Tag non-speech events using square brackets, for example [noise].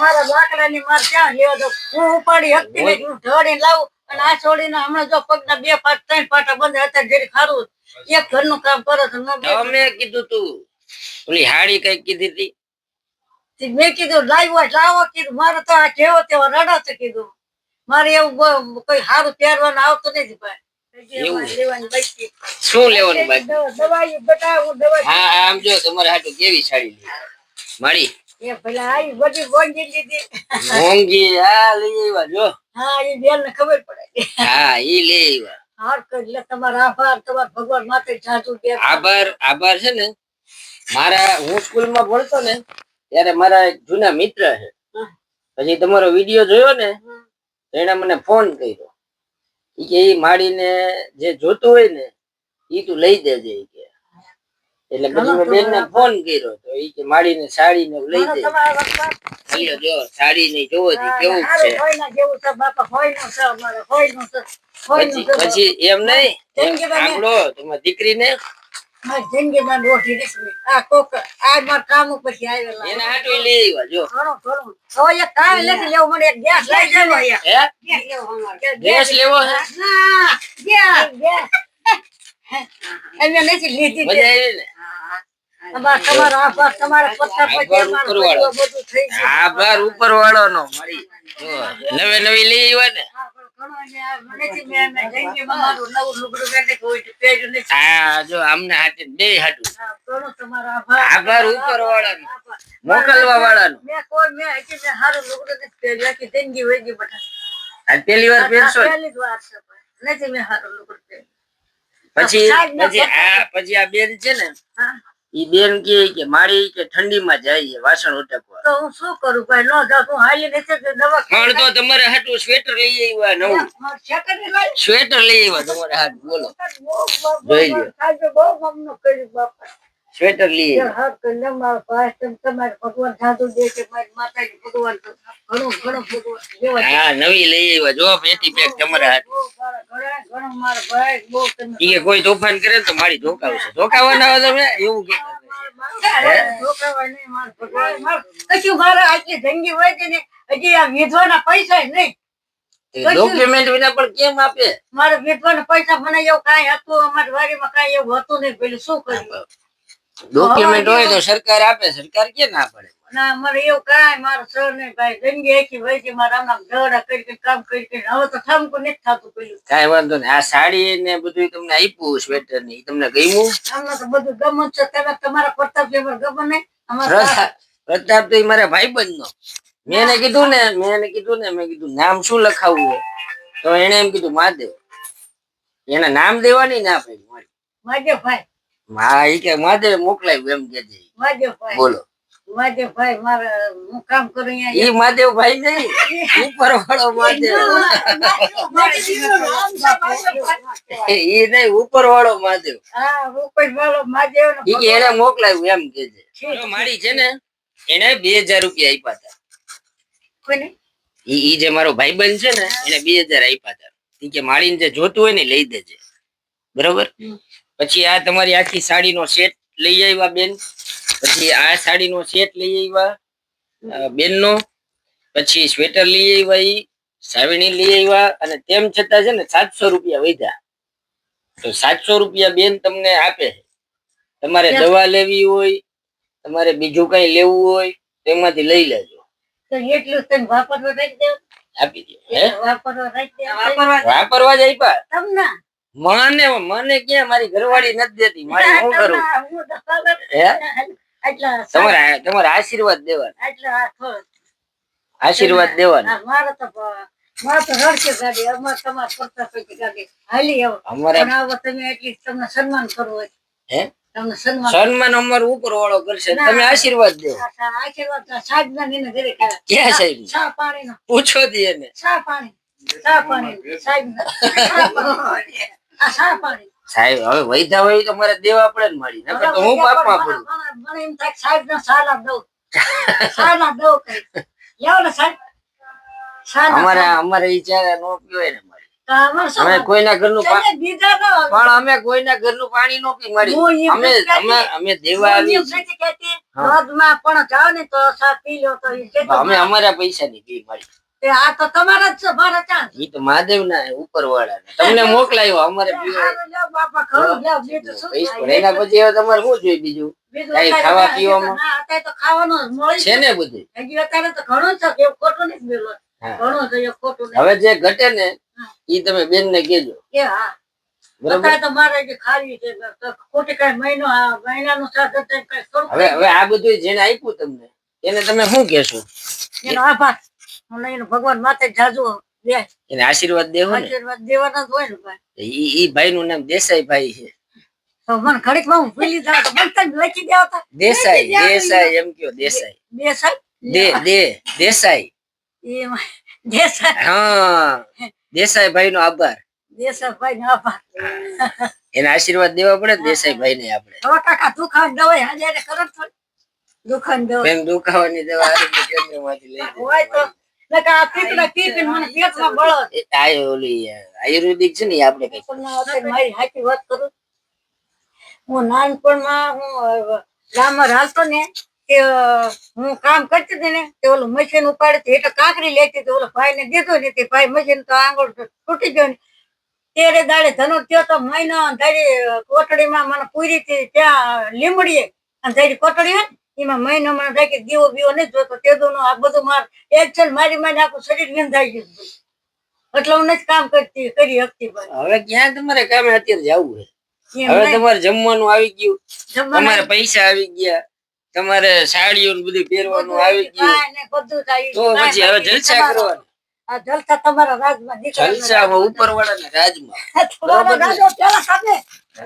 મારા લાકડાની માર ક્યાં લેવા દો હું ઉપાડી હકતી નહીં. હું ઢળીને લાવું અને આ છોડીને હમણાં જો પગના બે પાંચ ત્રણ પાટા બંધ હતા જેરી ખારું એક ઘરનું કામ કરો તો અમે કીધું તું. ઓલી હાડી કઈ કીધી હતી? મેં કીધું લાવ્યો લાવો કીધું મારે તો આ જેવો તેવો રડાશે કીધું. મારે એવું કોઈ સારું પહેરવાનું આવતું નથી ભાઈ. શું લેવાનું બાકી? દવા- બતાવું હું દવા હા આમ જો તમારે હાટું કેવી સાડી મારી? એ પેલા આવી બધી બોંજી લીધી. મોંઘી હા લઈ આવ્યા જો. હા એ બેન ને ખબર પડે. હા ઈ લઈ આવ્યા. હાર કરી તમારા આભાર તમારા ભગવાન માથે જાજુ દે આભાર આભાર છે ને. મારા હું સ્કૂલમાં ભણતો ને ત્યારે મારા એક જૂના મિત્ર છે. પછી તમારો વીડિયો જોયો ને એને મને ફોન કર્યો. એ કે ઈ માડીને જે જોતું હોય ને એ તું લઈ દેજે કે. એટલે પછી મેં બેન ને ફોન કર્યો તો એ કે માડીને સાડી ને લઈ દે. હાલ્યો જો સાડી ને જોવો જી કેવું છે? ના છે નું છે નું છે નું પછી પછી એમ નહીં માં તમારી દીકરીને ને જિંદગીમાં આ કોક આ મારા કામ પછી આવેલા. એને હાટુ લઈ આવ્યા જો. કામ લેવું મને એક ગેસ લઈ જાવ હે? ગેસ લેવો છે ના, ગેસ, ગેસ. અમે નથી લીધી મજા આવી ને? આભાર ઉપર વાળો નો મારી. જો, નવી લઈ આવ્યા ને? નવું. મોકલવા વાળાનો પેલી વાર પહેરશો નથી મેં સારું લુગડું પહેર્યું. પછી પછી આ પછી આ બેન છે ને ઈ બેન કે કે મારી કે ઠંડીમાં જાય વાસણ ઉટકવા. તો હું શું કરું? ભાઈ ન જાઉં તું હાલી નથી દવા પણ તો તમારે હાટુ સ્વેટર લઈ આવ્યા નવું. સ્વેટર લઈ આવ્યા તમારે હાથ બોલો. જોઈ લ્યો. બહુ મમનું કર્યું બાપા. સ્વેટર લઈ આવ્યા. હા કે લે મારા ભાઈ તમે તમારે ભગવાન સાધુ દે કે મારી માતાજી ભગવાન હા નવી લઈ આવ્યા. જો પેટી પેક તમારા હાથ. કે કોઈ તોફાન કરે તો મારી ધોકાવશે. ધોકાવાના હોય તમે? એવું કે. ડોક્યુમેન્ટ વિના પણ કેમ આપે? મારે વિધવાના પૈસા મને એવું કઈ હતું અમારી વાડીમાં કઈ એવું હતું નહીં. પેલું શું કર્યું? ડોક્યુમેન્ટ હોય તો સરકાર આપે સરકાર કે ના પડે? ના મારે એવું કાંઈ મારો સર નહીં ભાઈ જિંદગી આખી વહી ગઈ મારા આમ ઢવડા કરી કરી કામ કરી કરી હવે તો ઠામકું નથી થતું પેલું. કાંઈ વાંધો નહીં. આ સાડી ને બધું તમને આપ્યું સ્વેટર ને તમને ગમ્યું? અમને તો બધું ગમન છે. તમે તમારા પ્રતાપ નહીં અમારા તો ઈ મારા ભાઈબંધ નો મેં એને કીધું ને મેં એને કીધું ને મેં કીધું નામ શું લખાવવું તો એને એમ કીધું મહાદેવ. એના નામ દેવાની ના ભાઈ મારી. માધેવભાઈ હા એ કે મહાદેવ મોકલાયું એમ કે બોલો. માધેવભાઈ મારે હું કામ કરું અહીંયા ઈ મહાદેવ નહીં ઉપર વાળો મહાદેવ ઈ નહીં ઉપર વાળો મહાદેવ હા ઉપર વાળો મહાદેવ ઈ એને મોકલાયું એમ કે છે મારી છે ને એને બે હજાર રૂપિયા આપ્યા હતા કોઈને ઈ ઈ જે મારો ભાઈબંધ છે ને એને બે હજાર આપ્યા હતા ઈ કે માળીને જે જોતું હોય ને લઈ દેજે બરોબર પછી આ તમારી આખી સાડીનો સેટ લઈ આવ્યા બેન પછી આ સાડીનો સેટ લઈ આવ્યા બેનનો પછી સ્વેટર લઈ આવ્યા ઈ સાવણી લઈ આવ્યા અને તેમ છતાં છે ને સાતસો રૂપિયા વધ્યા. તો સાતસો રૂપિયા બેન તમને આપે તમારે દવા લેવી હોય તમારે બીજું કઈ લેવું હોય તેમાંથી લઈ લેજો. તો એટલું તને વાપરવા રાખી આપી દો વાપરવા રાખી દેવું વાપરવા જ આપ્યા. તમને? મને મને ક્યાં મારી ઘરવાળી નથી દેતી? મારી શું કરું? હું આટલા તમારા તમારા આશીર્વાદ દેવાના. આશીર્વાદ દેવાના. મારે તો સન્માન અમારું ઉપર વાળો કરશે. તમે આશીર્વાદ દો ના. ક્યાં સાહેબ? પાણી નો પૂછો દી પાણી. ચા પાણી. સાહેબ [laughs] પાણી. સાહેબ હવે વૈધા હોય તો મારે દેવા પડે ને મારી નકર તો હું પાપમાં પડું. મને- મને એમ થાય સાહેબ ના સાલા દઉં. સાલા દઉં કઈ લેવો ને સાહેબ. અમારે અમારે ઈ ચારે નો પીવાય ને અમે કોઈના ઘરનું પણ અમે કોઈના ઘરનું પાણી નો પી મળી અમે અમે અમે દેવા આવી પણ જાઓ ને તો પી લો તો અમે અમારા પૈસા ની પી મળી આ તો તમારા જ છે મારા ચાંદ. ઈ તો મહાદેવ ના ઉપર વાળા તમને મોકલાયો અમારે પીવા હારું લ્યો બાપા ખરું લ્યો બીજું શું પૈસા થાય? પણ એના પછી હવે તમારે શું જોઈએ બીજું? બીજું ખાવા પીવામાં? અત્યારે તો ખાવાનું જ છે ને બધું? હજી અત્યારે તો ઘણું છે એવું ખોટું નથી બોલો ઘણું છે ખોટું હવે જે ઘટે ને ઈ તમે બેન ને કેજો કે હા. હવે આ બધું જેને આપ્યું તમને એને તમે શું કેશો એનો આભાર. ભગવાન માથે જાજુ એને આશીર્વાદ દેવો ને? આશીર્વાદ દેવાના જ હોય ને ભાઈ. ઈ ઈ ભાઈ નું નામ દેસાઈ ભાઈ છે. તો મને ઘડીકમાં હું ભૂલી જાઉં તો મને તને લખી દેવા દેસાઈ દેસાઈ એમ કયો દેસાઈ. બે દે દે દેસાઈ. દેસાઈ. હા દેસાઈ ભાઈ નો આભાર. દેસાઈ ભાઈ નો આભાર. એને આશીર્વાદ દેવા પડે દેસાઈ ભાઈ ને આપણે. હવે કાકા દુખાન દવાઈ હાજર કરો દુખાવાની દવા. કેન્દ્રમાંથી લઈ હોય તો આયુર્વેદિક છે ને આપણે મારી સાચી વાત કરું. હું નાનપણમાં હું ગામમાં હાલતો ને તે હું કામ કરતી હતી ને તે ઓલું મશીન ઉપાડી હતી એટલે કાંકરી લેતી હતી ઓલો ભાઈ ને દીધું ને તે ભાઈ મશીન તો આંગળ તૂટી ગયો ને. તેરે દાડે ધનુર થયો તો મહિનો તારી કોટડીમાં મને પૂરી હતી ત્યાં લીમડીએ અને તારી કોટડી હોય એમાં મહિનો મને થાય કે દીવો બીવો નહીં જોતો તે નો આ બધું માર એક છે મારી મારી આખું શરીર ગંધાઈ ગયું એટલે હું નથી કામ કરતી કરી શકતી હવે ક્યાં તમારે કામે અત્યારે જવું છે? હવે તમારે જમવાનું આવી ગયું તમારે પૈસા આવી ગયા તમારે સાડીઓ બધું પહેરવાનું આવી ગયું. બધું. તો પછી હવે જલસા કરવાનું. આ જલસા તમારા રાજમાં જલસા ઉપર વાળા રાજમાં. [laughs]